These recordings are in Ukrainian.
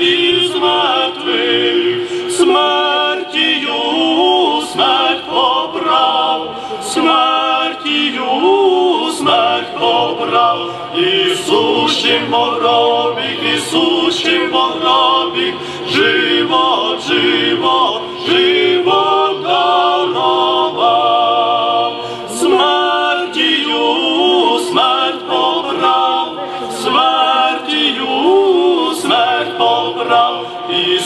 із мертвих, смертію, смерть побрав, смертію, смерть побрав, Ісущим моробік, Ісущим моробік, жив.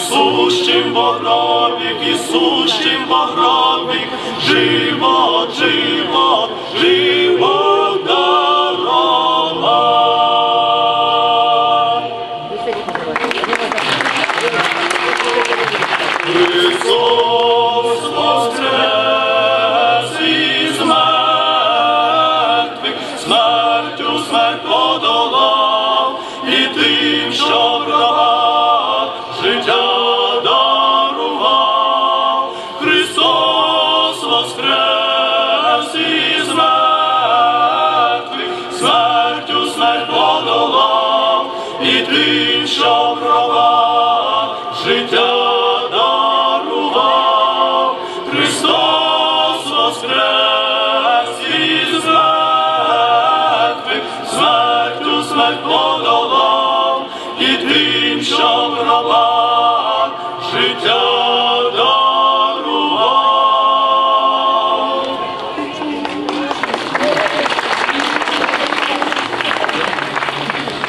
сущим Богровик, і сущим Богровик, живот, живот. життя дарував, Христос воскрес і змертвих, смертю смерть подолав, і тим, що в гробах життя дарував.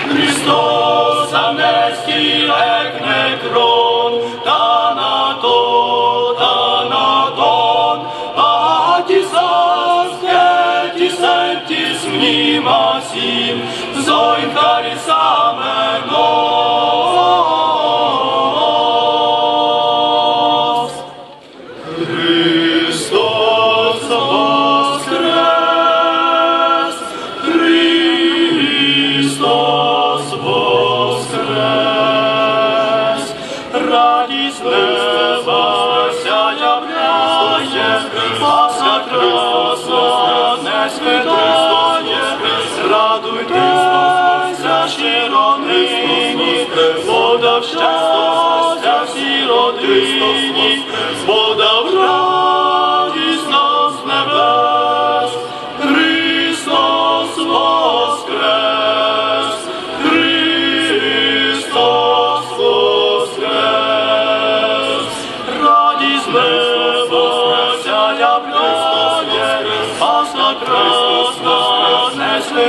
Христос ανέστη εκ νεκρών, θάνατον, θάνατον, άκησας και της εν της ζωήν χαρισάμενον. Спаса Христос, не святає, радуйтеся щиро нині, подав щастя всій родині,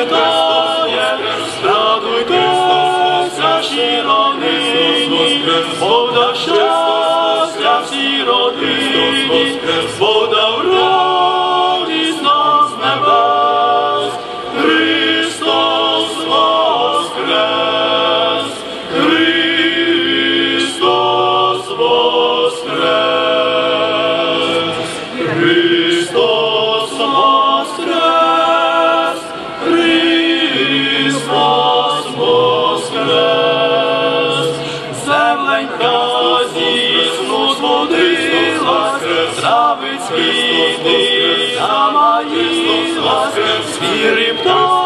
歌唱。Красавець війни, за мої ласки, з віри птах.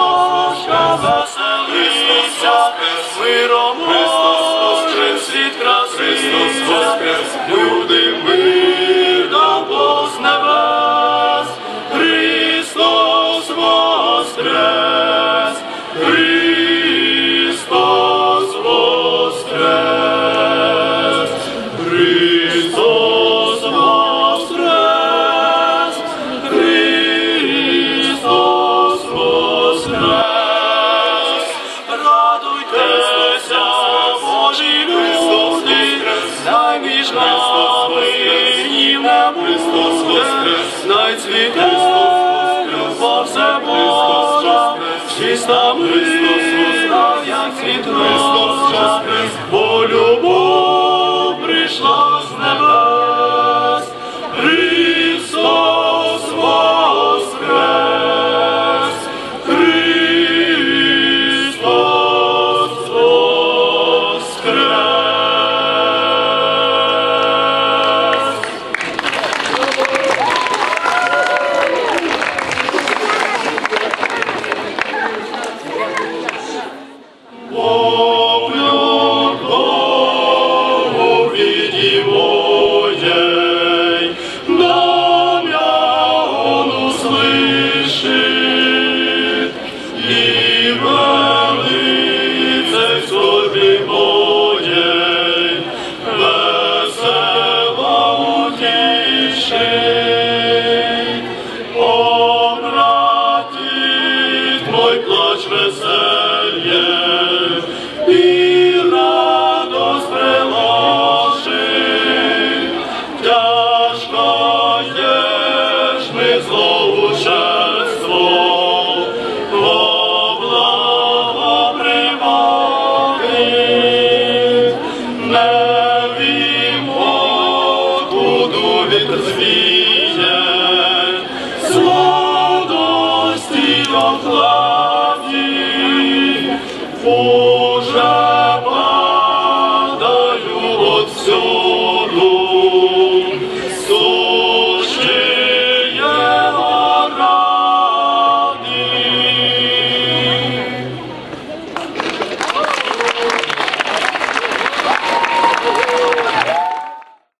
чиста мисло, як світло.